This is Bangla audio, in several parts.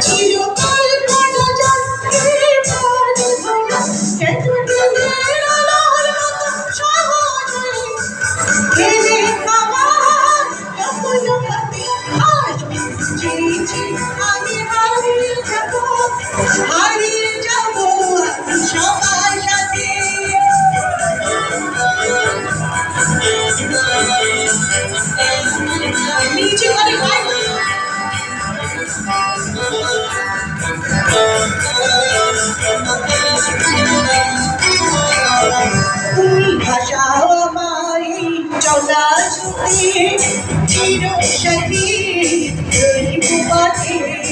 Did you let it go? পায়ে চির সখী গরিব পায়ে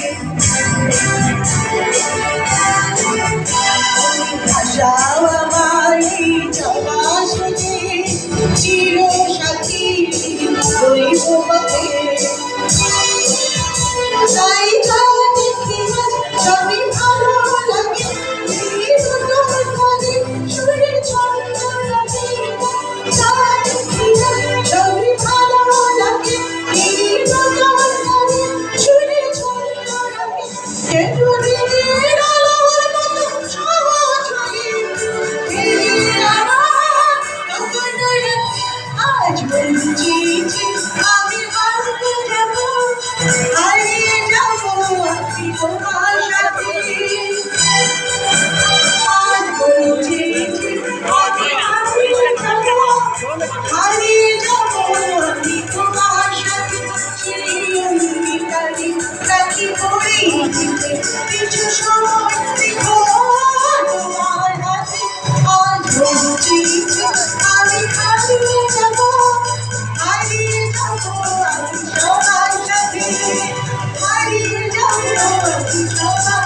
I just love to be G G Thank you.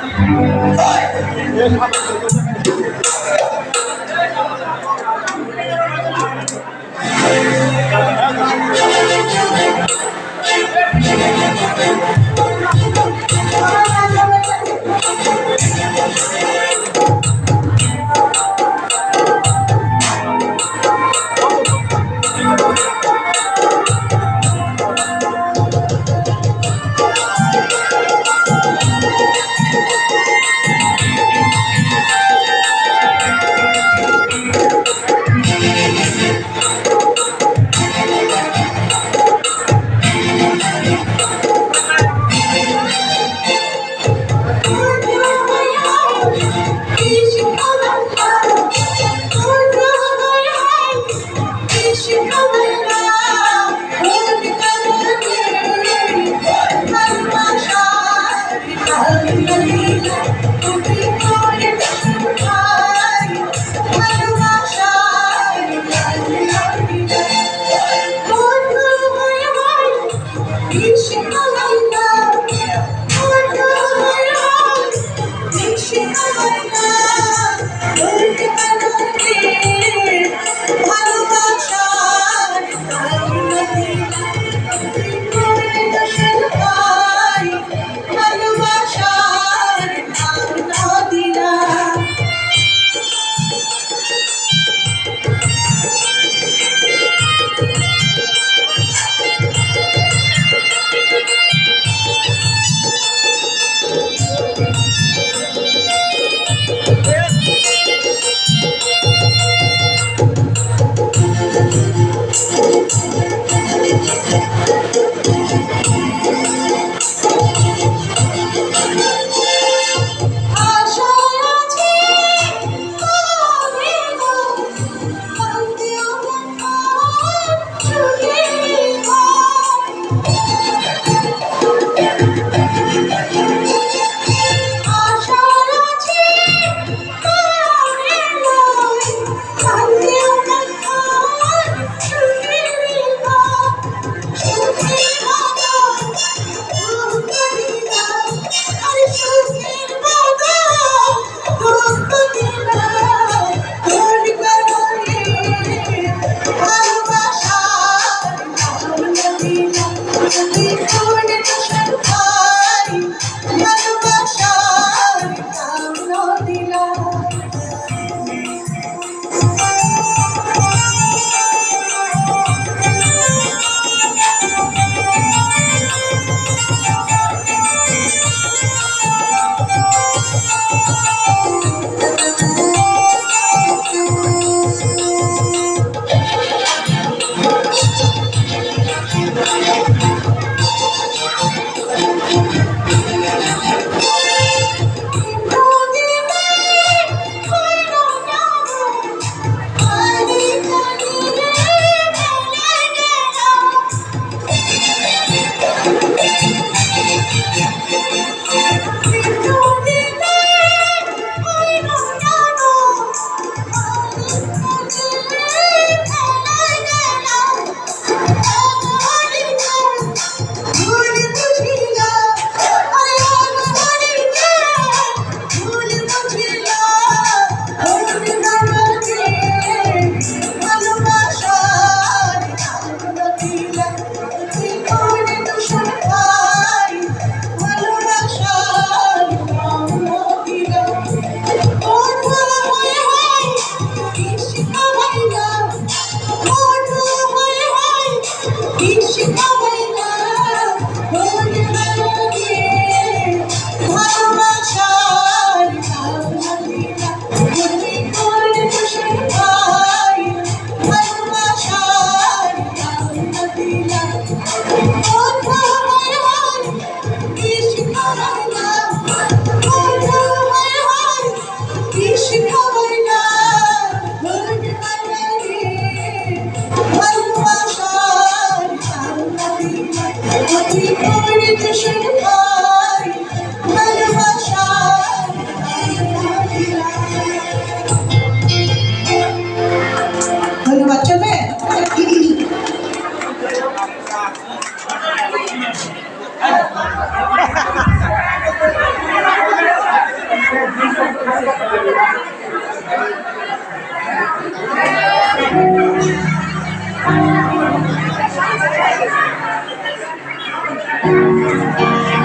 Fight!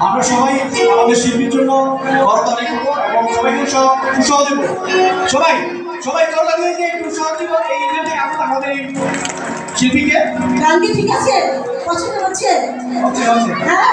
আমরা সবাই আমাদের শিল্পীর জন্য করতালি করব এবং সবাইকে উৎসাহ দেব। সবাই সবাই করতালি দিয়ে একটু উৎসাহ দেব। এই ইভেন্টে আমরা আমাদের এই শিল্পীকে গান কি ঠিক আছে? পছন্দ হচ্ছে হচ্ছে। হ্যাঁ?